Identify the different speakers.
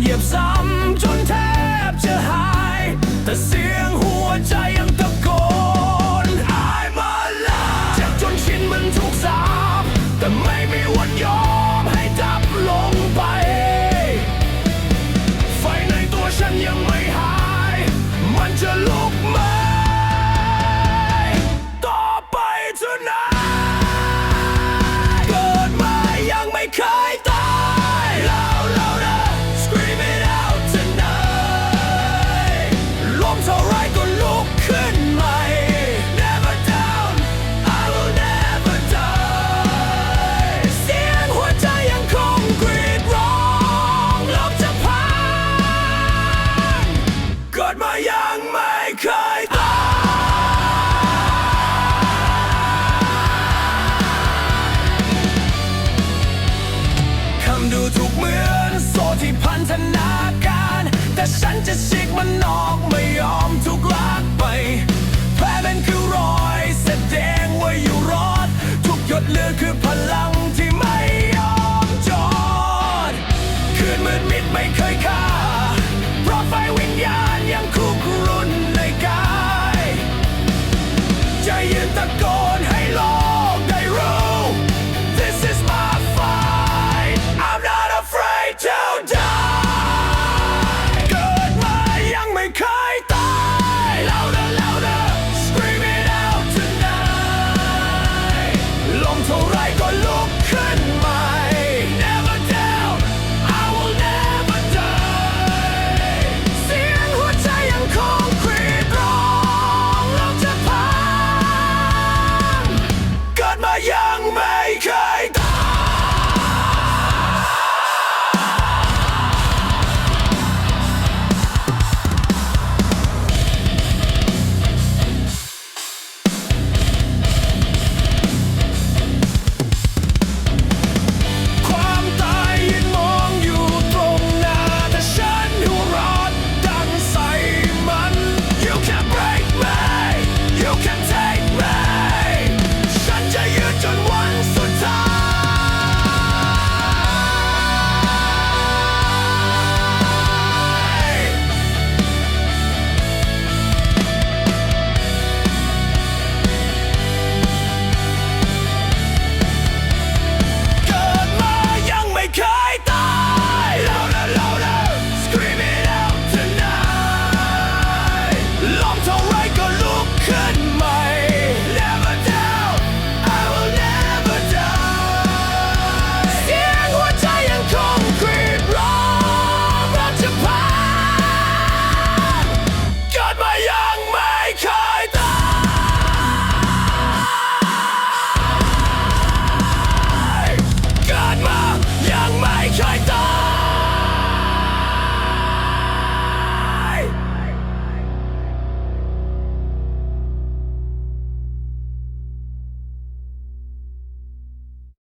Speaker 1: เหยียบซ้ำจนแทบจะหาย กิดมายังไม่เคยตายคำดูถูกเหมือนโซ่ที่พันธนาการ แต่ฉันจะฉีกมันออกไม่ยอมถูกลากไป แผลเป็นคือรอยแสดงว่าอยู่รอด ทุกหยดเลือดคือพลัง